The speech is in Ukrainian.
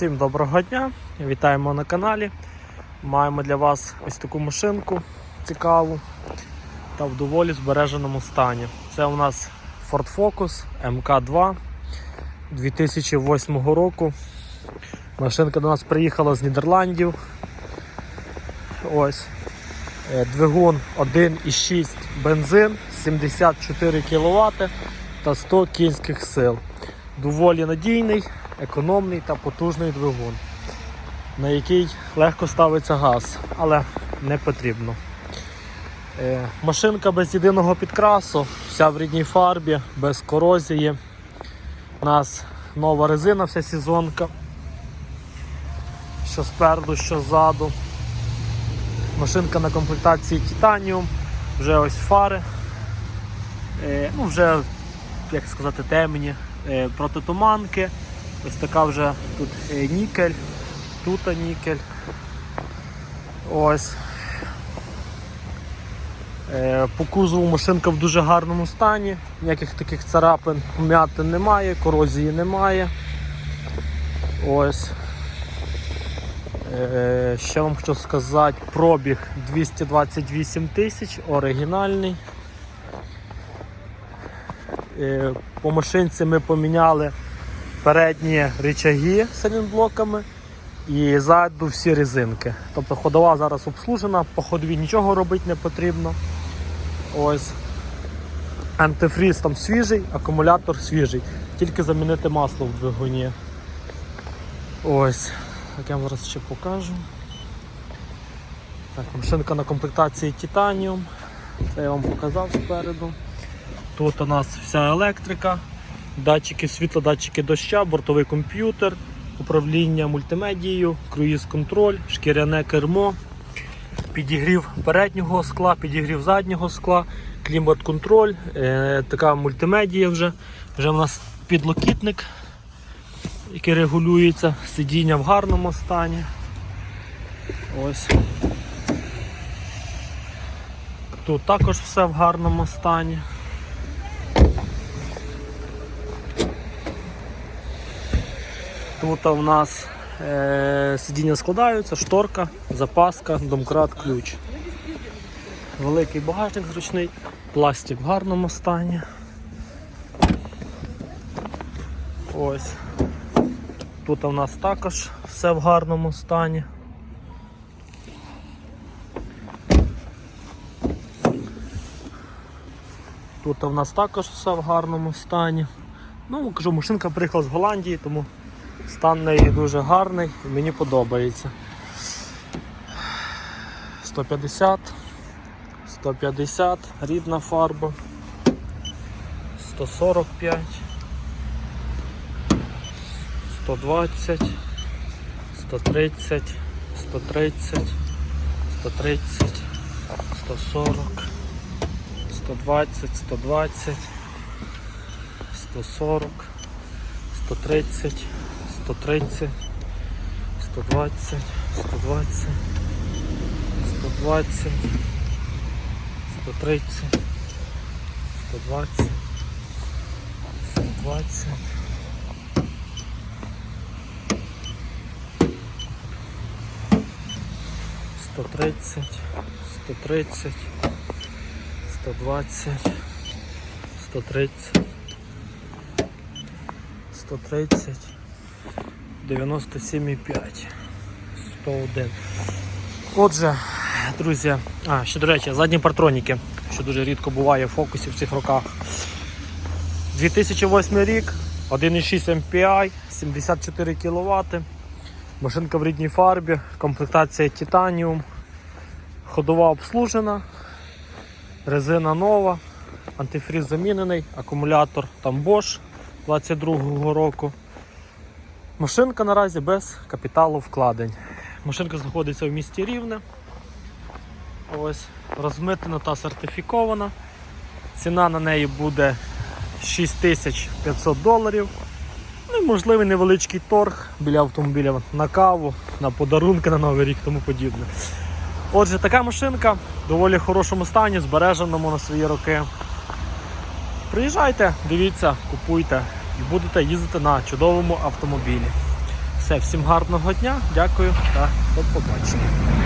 Всім доброго дня! Вітаємо на каналі. Маємо для вас ось таку машинку цікаву та в доволі збереженому стані. Це у нас Ford Focus MK2 2008 року. Машинка до нас приїхала з Нідерландів. Ось. Е, Двигун 1,6 бензин, 74 кВт та 100 кінських сил. Доволі надійний, економний та потужний двигун, на який легко ставиться газ, але не потрібно. Е, Машинка без єдиного підкрасу, вся в рідній фарбі, без корозії. У нас нова резина, вся сезонка. Що спереду, що ззаду. Машинка на комплектації Titanium, вже ось фари. Е, ну, вже, як сказати, темні е, протитуманки. Ось така вже тут е, нікель, тут нікель. Ось. Е, По кузову машинка в дуже гарному стані, ніяких таких царапин, вмятин немає, корозії немає. Ось. Ще вам хочу сказати, пробіг 228 тисяч, оригінальний. Е, По машинці ми поміняли передні рычаги з блоками і ззаду всі резинки. Тобто ходова зараз обслужена, по ходові нічого робити не потрібно. Ось. Антифріз там свіжий, акумулятор свіжий. Тільки замінити масло в двигуні. Ось. Так я вам зараз ще покажу. Так, машинка на комплектації Titanium. Це я вам показав спереду. Тут у нас вся електрика, датчики світла, датчики доща, бортовий комп'ютер, управління мультимедією, круїз-контроль, шкіряне кермо, підігрів переднього скла, підігрів заднього скла, клімат-контроль, е, така мультимедія вже. Вже у нас підлокітник, який регулюється, сидіння в гарному стані. Ось. Тут також все в гарному стані. Тут у нас е, сидіння складаються, шторка, запаска, домкрат, ключ. Великий багажник зручний, пластик в гарному стані. Ось. Тут у нас також все в гарному стані. Тут у нас також все в гарному стані. Ну, кажу, машинка приїхала з Голландії, тому стан неї дуже гарний мені подобається. 150, 150, рідна фарба, 145, 120, 130, 130, 130, 140, 120, 120, 140, 130, 130, 120, 120, 120, 130, 120, 120. Сто тридцять, сто тридцять, сто двадцять, сто тридцять, сто тридцять, дев'яносто сім і п'ять, сто один. Отже, друзі, а, ще до речі, задні партроніки, що дуже рідко буває в фокусі в цих роках. 2008 рік, 1,6 MPI, 74 кВт. Машинка в рідній фарбі, комплектація Titanium, ходова обслужена, резина нова, антифріз замінений, акумулятор там Bosch 22-го року. Машинка наразі без капіталу вкладень. Машинка знаходиться в місті Рівне. Ось, розмитнена та сертифікована. Ціна на неї буде 6500 доларів. Ну і можливий невеличкий торг біля автомобіля на каву, на подарунки на Новий рік тому подібне. Отже, така машинка в доволі хорошому стані, збереженому на свої роки. Приїжджайте, дивіться, купуйте і будете їздити на чудовому автомобілі. все. Всім гарного дня. Дякую та до побачення.